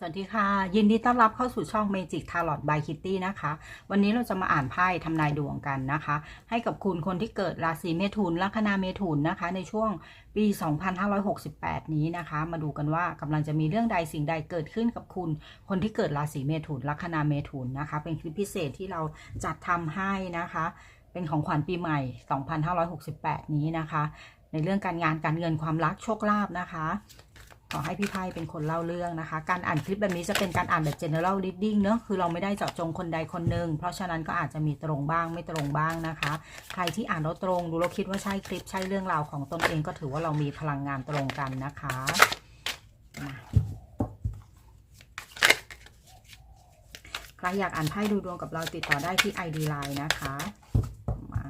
สวัสดีค่ะ ยินดีต้อนรับเข้าสู่ช่อง Magic Tarot by Kitty นะคะ วันนี้เราจะมาอ่านไพ่ทำนายดวงกันนะคะ ให้กับคุณคนที่เกิดราศีเมถุนลัคนาเมถุนนะคะ ในช่วงปี 2568 นี้นะคะ มาดูกันว่ากำลังจะมีเรื่องใดสิ่งใดเกิดขึ้นกับคุณคนที่เกิดราศีเมถุนลัคนาเมถุนนะคะ เป็นคลิปพิเศษที่เราจัดทำให้นะคะ เป็นของขวัญปีใหม่ 2568 นี้นะคะ ในเรื่องการงานการเงินความรักโชคลาภนะคะ ขอให้พี่ไพ่เป็นคนเล่าเรื่องนะคะ การอ่านคลิปแบบนี้จะเป็นการอ่านแบบ general reading เนอะคือเราไม่ได้เจาะจงคนใดคนหนึ่ง เพราะฉะนั้นก็อาจจะมีตรงบ้างไม่ตรงบ้างนะคะ ใครที่อ่านแล้วตรงดูแล้วคิดว่าใช่คลิปใช่เรื่องราวของตนเองก็ถือว่าเรามีพลังงานตรงกันนะคะใครอยากอ่านไพ่ดูดวงกับเราติดต่อได้ที่ ID Line นะคะมา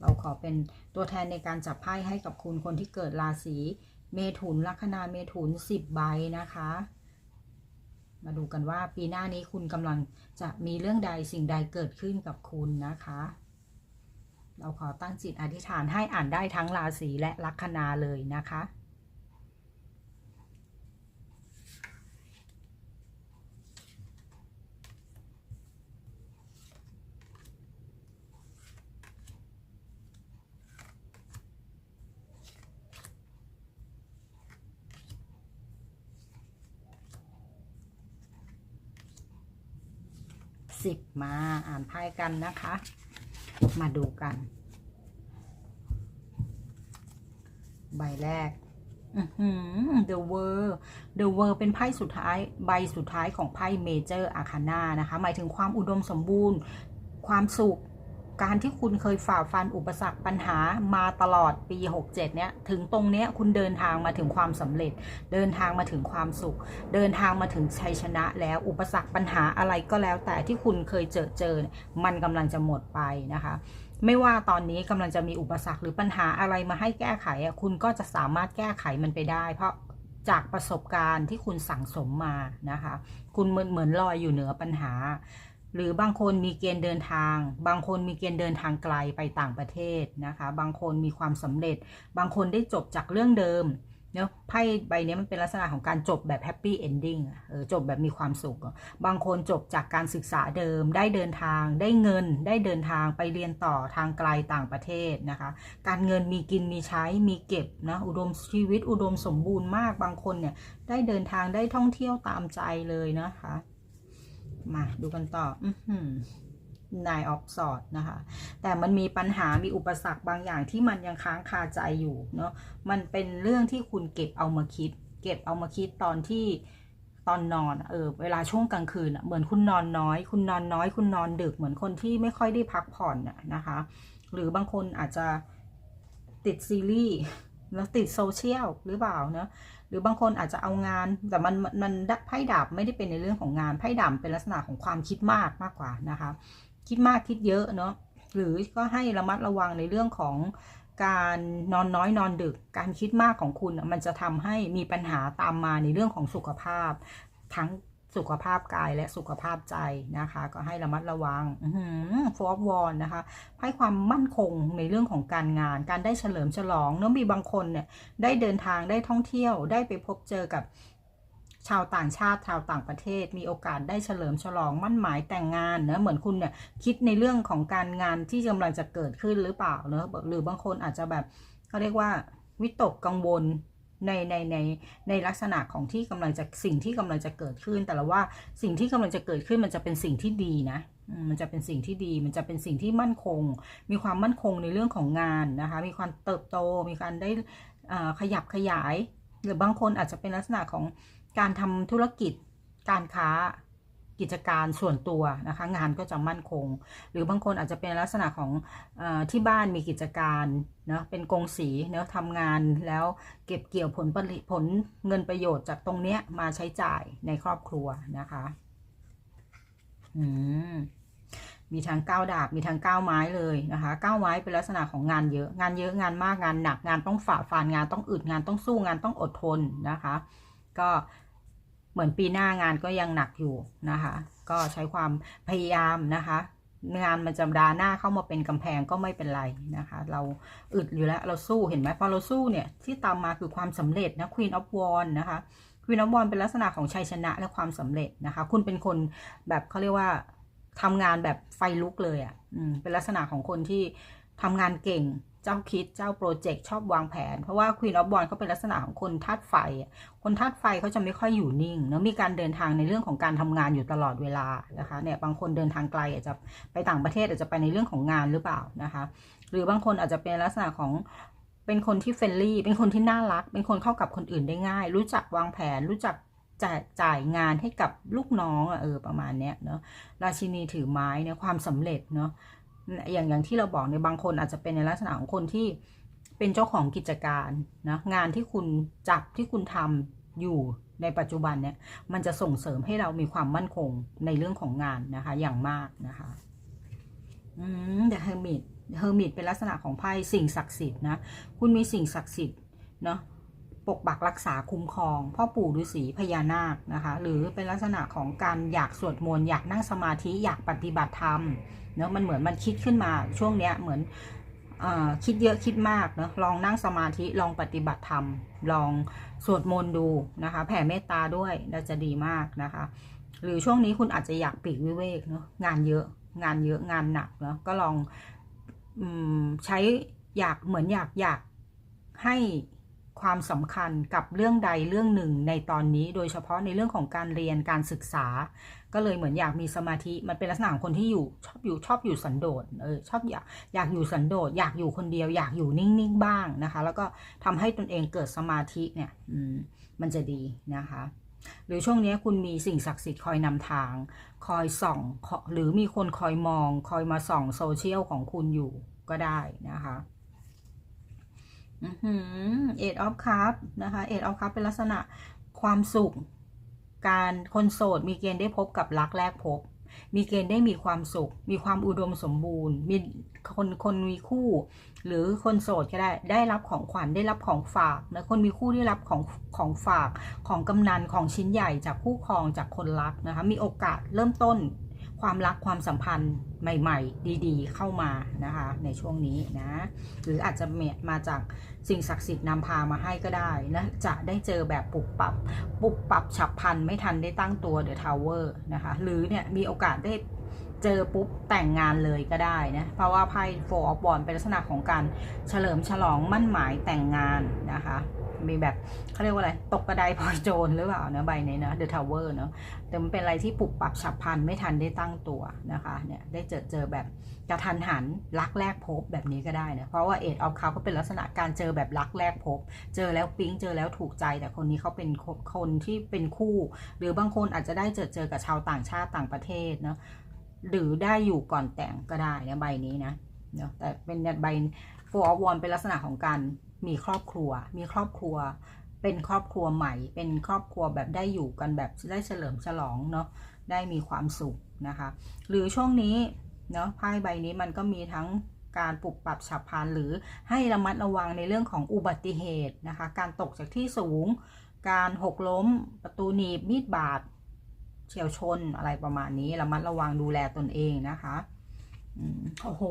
เราขอเป็นตัวแทนในการจับไพ่ให้กับคุณคนที่เกิดราศี เมถุนลัคนาเมถุนสิบใบนะคะ มาดูกันว่าปีหน้านี้คุณกำลังจะมีเรื่องใดสิ่งใดเกิดขึ้นกับคุณนะคะ เราขอตั้งจิตอธิษฐานให้อ่านได้ทั้งราศีและลัคนาเลยนะคะ สิบมาอ่านไพ่กันนะคะ มาดูกัน ใบแรกอื้อหือ The World The World เป็นไพ่สุดท้าย ใบสุดท้ายของไพ่เมเจอร์อะคาน่านะคะ หมายถึงความอุดมสมบูรณ์ ความสุข การที่คุณเคยฝ่าฟันอุปสรรคปัญหามาตลอดปี 67 เนี่ย ถึงตรงเนี้ยคุณเดินทางมาถึงความสำเร็จ เดินทางมาถึงความสุข เดินทางมาถึงชัยชนะ แล้วอุปสรรคปัญหาอะไรก็แล้ว แต่ที่คุณเคยเจอเจอเนี่ยมันกำลังจะหมดไปนะคะไม่ว่าตอนนี้กำลังจะมีอุปสรรคหรือปัญหาอะไรมาให้แก้ไขอะคุณก็จะสามารถแก้ไขมันไปได้ เพราะจากประสบการณ์ที่คุณสั่งสมมานะคะ คุณเหมือนเหมือนลอยอยู่เหนือปัญหา หรือบางคนมีเกณฑ์เดินทาง บางคนมีเกณฑ์เดินทางไกลไปต่างประเทศนะคะ บางคนมีความสำเร็จ บางคนได้จบจากเรื่องเดิมเนาะไพ่ใบนี้มันเป็นลักษณะของการจบแบบแฮปปี้เอนดิ้งเออจบแบบมีความสุข บางคนจบจากการศึกษาเดิม ได้เดินทาง ได้เงิน ได้เดินทางไปเรียนต่อทางไกลต่างประเทศนะคะ การเงินมีกินมีใช้ มีเก็บนะอุดมชีวิตอุดมสมบูรณ์มาก บางคนเนี่ยได้เดินทางได้ท่องเที่ยวตามใจเลยนะคะ มาดูกันต่ออือหือนายออฟสอดนะคะ แต่มันมีปัญหามีอุปสรรคบางอย่างที่มันยังค้างคาใจอยู่เนาะมันเป็นเรื่องที่คุณเก็บเอามาคิด เก็บเอามาคิดตอนที่ตอนนอนอะเออเวลาช่วงกลางคืนอะเหมือนคุณนอนน้อย คุณนอนน้อย คุณนอนดึกเหมือนคนที่ไม่ค่อยได้พักผ่อนอะนะคะ หรือบางคนอาจจะติดซีรีส์แล้วติดโซเชียลหรือเปล่าเนาะ หรือบางคนอาจจะเอางาน แต่มันมันไพ่ดาบไม่ได้เป็นในเรื่องของงานไพ่ดาบเป็นลักษณะของความคิดมากมากกว่านะคะ คิดมากคิดเยอะเนาะหรือก็ให้ระมัดระวังในเรื่องของการนอนน้อยนอนดึก การคิดมากของคุณมันจะทำให้มีปัญหาตามมาในเรื่องของสุขภาพ ทั้ง สุขภาพกายและสุขภาพใจนะคะ ก็ให้ระมัดระวังฟอร์วอนนะคะให้ความมั่นคงในเรื่องของการงาน การได้เฉลิมฉลองเนื่อมีบางคนเนี่ยได้เดินทางได้ท่องเที่ยว ได้ไปพบเจอกับชาวต่างชาติชาวต่างประเทศ มีโอกาสได้เฉลิมฉลองมั่นหมายแต่งงานเนะเหมือนคุณเนี่ยคิดในเรื่องของการงานที่กำลังจะเกิดขึ้นหรือเปล่าเนะหรือบางคนอาจจะแบบเขาเรียกว่าวิตกกังวล ในในในในลักษณะของที่กำลังจะสิ่งที่กำลังจะเกิดขึ้น แต่ละว่าสิ่งที่กำลังจะเกิดขึ้นมันจะเป็นสิ่งที่ดีนะมมันจะเป็นสิ่งที่ดี มันจะเป็นสิ่งที่มั่นคง มีความมั่นคงในเรื่องของงานนะคะ มีความเติบโต มีการได้อ่าขยับขยาย หรือบางคนอาจจะเป็นลักษณะของการทำธุรกิจ การค้า กิจการส่วนตัวนะคะ งานก็จะมั่นคง หรือบางคนอาจจะเป็นลักษณะของอที่บ้านมีกิจการเนาะเป็นกงสีเนาะทำงานแล้วเก็บเกี่ยวผลผลผลเงินประโยชน์จากตรงเนี้ยมาใช้จ่ายในครอบครัวนะคะอืมมีทั้งก้าวดาบมีทั้งก้าวไม้เลยนะคะก้าวไม้เป็นลักษณะของงานเยอะ งานเยอะงานมากงานหนักงานต้องฝ่าฟันงานต้องอึดงานต้องสู้งานต้องอดทนนะคะ ก็ เหมือนปีหน้างานก็ยังหนักอยู่นะคะ ก็ใช้ความพยายามนะคะงานมันจะดาหน้าเข้ามาเป็นกำแพงก็ไม่เป็นไรนะคะ เราอึดอยู่แล้วเราสู้เห็นไหมพอเราสู้เนี่ยที่ตามมาคือความสำเร็จนะ Queen of wands นะคะควีนอฟบอลเป็นลักษณะของชัยชนะและความสำเร็จนะคะ คุณเป็นคนแบบเขาเรียกว่าทำงานแบบไฟลุกเลยอะ่ะเป็นลักษณะของคนที่ทำงานเก่ง จ้าคิดเจ้าโปรเจกต์ชอบวางแผน เพราะว่าควีนออฟบอลเขาเป็นลักษณะของคนธาตุไฟ คนธาตุไฟเขาจะไม่ค่อยอยู่นิ่งเนาะมีการเดินทางในเรื่องของการทำงานอยู่ตลอดเวลานะคะเนี่ยบางคนเดินทางไกลอาจจะไปต่างประเทศอาจจะไปในเรื่องของงานหรือเปล่านะคะหรือบางคนอาจจะเป็นลักษณะของเป็นคนที่เฟรนลี่ เป็นคนที่น่ารัก เป็นคนเข้ากับคนอื่นได้ง่าย รู้จักวางแผน รู้จักจ่ายจ่ายงานให้กับลูกน้องอะเออประมาณเนี้ยเนาะราชินีถือไม้เนี่ยความสำเร็จเนาะ อย่างอย่างที่เราบอกในบางคนอาจจะเป็นในลักษณะของคนที่เป็นเจ้าของกิจการนะงานที่คุณจับที่คุณทำอยู่ในปัจจุบันเนี่ยมันจะส่งเสริมให้เรามีความมั่นคงในเรื่องของงานนะคะ อย่างมากนะคะอืมเดอะเฮอร์มิตเฮอร์มิตเป็นลักษณะของไพ่สิ่งศักดิ์สิทธิ์นะคุณมีสิ่งศักดิ์สิทธิ์เนาะปกปักรักษาคุ้มครอง พ่อปู่ฤาษีพญานาคนะคะ หรือเป็นลักษณะของการอยากสวดมนต์อยากนั่งสมาธิอยากปฏิบัติธรรม เนาะมันเหมือนมันคิดขึ้นมาช่วงเนี้ยเหมือนอคิดเยอะคิดมากเนาะลองนั่งสมาธิลองปฏิบัติธรรม ลองสวดมนต์ดูนะคะ แผ่เมตตาด้วยน่าจะดีมากนะคะ หรือช่วงนี้คุณอาจจะอยากปีกวิเวกเนาะงานเยอะงานเยอะงานหนักเนาะก็ลองอใช้อยากเหมือนอยากอยากให้ ความสำคัญกับเรื่องใดเรื่องหนึ่งในตอนนี้ โดยเฉพาะในเรื่องของการเรียนการศึกษา ก็เลยเหมือนอยากมีสมาธิมันเป็นลักษณะของคนที่อยู่ชอบอยู่ชอบอยู่สันโดษเออชอบอยากอยากอยู่สันโดษอยากอยู่คนเดียว อยากอยู่นิ่งๆบ้างนะคะ แล้วก็ทำให้ตนเองเกิดสมาธิเนี่ยอืมมันจะดีนะคะหรือช่วงนี้คุณมีสิ่งศักดิ์สิทธิ์คอยนำทาง คอยส่อง หรือมีคนคอยมอง คอยมาส่องโซเชียลของคุณอยู่ก็ได้นะคะ เอ็ดออฟคัพนะคะเอ็ดออฟคัพเป็นลักษณะความสุข การคนโสดมีเกณฑ์ได้พบกับรักแรกพบ มีเกณฑ์ได้มีความสุข มีความอุดมสมบูรณ์ มีคนคนมีคู่ หรือคนโสดก็ได้ได้รับของขวัญได้รับของฝากนะคนมีคู่ได้รับของของฝากของกำนันของชิ้นใหญ่จากคู่ครองจากคนรักนะคะมีโอกาสเริ่มต้น ความรักความสัมพันธ์ใหม่ ๆ ดีๆ เข้ามานะคะ ในช่วงนี้นะ หรืออาจจะมาจากสิ่งศักดิ์สิทธิ์นำพามาให้ก็ได้นะจะได้เจอแบบปุบปับปุบปับฉับพลันไม่ทันได้ตั้งตัวเดอะทาวเวอร์นะคะ หรือเนี่ยมีโอกาสได้เจอปุ๊บแต่งงานเลยก็ได้นะ เพราะว่าไพ่โฟร์ออฟบอลเป็นลักษณะของการเฉลิมฉลองมั่นหมายแต่งงานนะคะ มีแบบเขาเรียกว่าอะไร ตกกระไดพลอยโจรหรือเปล่าเนะใบนี้นะเดอะทาวเวอร์เนาะแต่มันเป็นอะไรที่ปุบปับฉับพลันไม่ทันได้ตั้งตัวนะคะเนี่ยได้เจอเจอแบบกระทันหันรักแรกพบแบบนี้ก็ได้นะเพราะว่าเอ็ดออฟเขาก็เป็นลักษณะการเจอแบบรักแรกพบ เจอแล้วปิ๊งเจอแล้วถูกใจ แต่คนนี้เขาเป็นคนที่เป็นคู่ หรือบางคนอาจจะได้เจอเจอกับชาวต่างชาติต่างประเทศเนาะหรือได้อยู่ก่อนแต่งก็ได้นะใบนี้นะเนาะแต่เป็นใบโฟร์ออฟวอนเป็นลักษณะของการ มีครอบครัว มีครอบครัว เป็นครอบครัวใหม่ เป็นครอบครัวแบบได้อยู่กันแบบได้เฉลิมฉลองเนาะ ได้มีความสุขนะคะ หรือช่วงนี้เนาะไพ่ใบนี้มันก็มีทั้งการปรับปรับฉับพลันหรือให้ระมัดระวังในเรื่องของอุบัติเหตุนะคะ การตกจากที่สูง การหกล้ม ประตูหนีบ มีดบาด เฉียวชนอะไรประมาณนี้ ระมัดระวังดูแลตนเองนะคะ โอ้โห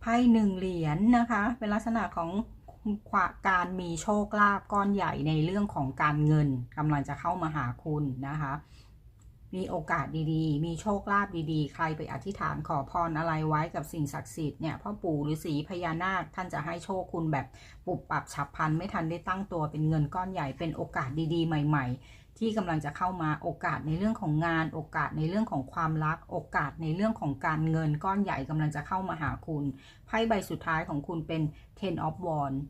ไพ่หนึ่งเหรียญนนะคะ เป็นลักษณะของการมีโชคลาภก้อนใหญ่ในเรื่องของการเงินกำลังจะเข้ามาหาคุณนะคะ มีโอกาสดีๆ มีโชคลาภดีๆ ใครไปอธิษฐานขอพรอะไรไว้กับสิ่งศักดิ์สิทธิ์เนี่ยพ่อปู่หรือสีพญานาคท่านจะให้โชคคุณแบบปุบปับฉับพลันไม่ทันได้ตั้งตัวเป็นเงินก้อนใหญ่เป็นโอกาสดีๆ ใหม่ ๆที่กำลังจะเข้ามาโอกาสในเรื่องของงาน โอกาสในเรื่องของความรัก โอกาสในเรื่องของการเงินก้อนใหญ่กำลังจะเข้ามาหาคุณไพ่ใบสุดท้ายของคุณเป็น ten of wands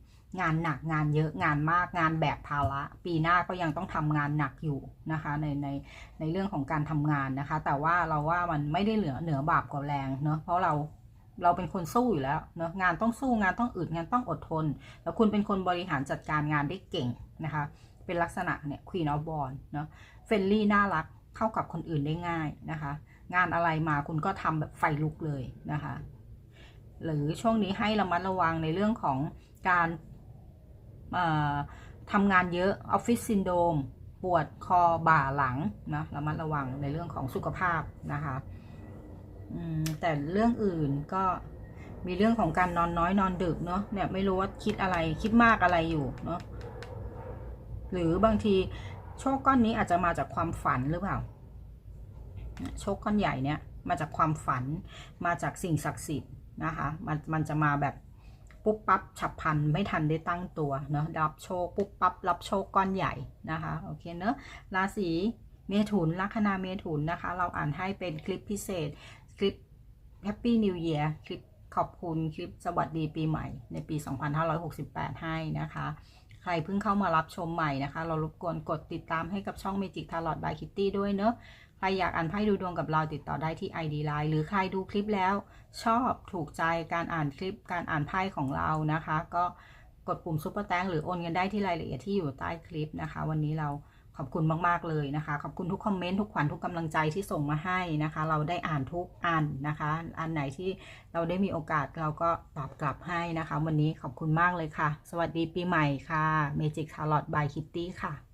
งานหนักงานเยอะงานมากงานแบกภาระปีหน้าก็ยังต้องทำงานหนักอยู่นะคะในในในเรื่องของการทำงานนะคะ แต่ว่าเราว่ามันไม่ได้เหลือเหนือบาปกว่าแรงเนาะเพราะเราเราเป็นคนสู้อยู่แล้วเนาะงานต้องสู้งานต้องอึดงานต้องอดทน แล้วคุณเป็นคนบริหารจัดการงานได้เก่งนะคะ เป็นลักษณะเนี่ย Queen of Wands เนาะเฟรนลี่น่ารักเข้ากับคนอื่นได้ง่ายนะคะ งานอะไรมาคุณก็ทำแบบไฟลุกเลยนะคะ หรือช่วงนี้ให้ระมัดระวังในเรื่องของการทำงานเยอะออฟฟิศซินโดมปวดคอบ่าหลังนะระมัดระวังในเรื่องของสุขภาพนะคะแต่เรื่องอื่นก็มีเรื่องของการนอนน้อยนอนดึกเนาะเนี่ยไม่รู้ว่าคิดอะไรคิดมากอะไรอยู่เนาะ หรือบางทีโชคก้อนนี้อาจจะมาจากความฝันหรือเปล่า โชคก้อนใหญ่เนี่ยมาจากความฝันมาจากสิ่งศักดิ์สิทธิ์นะคะมันมันจะมาแบบปุ๊บปั๊บฉับพลันไม่ทันได้ตั้งตัวเนาะรับโชคปุ๊บปั๊บรับโชคก้อนใหญ่นะคะโอเคเนอะราศีเมถุนลัคนาเมถุนนะคะ เราอ่านให้เป็นคลิปพิเศษ คลิป Happy New Year คลิปขอบคุณคลิปสวัสดีปีใหม่ในปี 2568 ให้นะคะ ใครเพิ่งเข้ามารับชมใหม่นะคะ เรารบกวนกดติดตามให้กับช่อง Magic Tarot by Kitty ด้วยเนอะใครอยากอ่านไพ่ดูดวงกับเราติดต่อได้ที่ ID Line หรือใครดูคลิปแล้ว ชอบถูกใจการอ่านคลิปการอ่านไพ่ของเรานะคะ ก็กดปุ่มซุปเปอร์แตงหรือโอนเงินได้ที่รายละเอียดที่อยู่ใต้คลิปนะคะ วันนี้เรา ขอบคุณมาก ๆ เลยนะคะ ขอบคุณทุกคอมเมนต์ทุกขวัญทุกกำลังใจที่ส่งมาให้นะคะ เราได้อ่านทุกอันนะคะ อันไหนที่เราได้มีโอกาสเราก็ตอบกลับให้นะคะ วันนี้ขอบคุณมากเลยค่ะ สวัสดีปีใหม่ค่ะ Magic Tarot by Kitty ค่ะ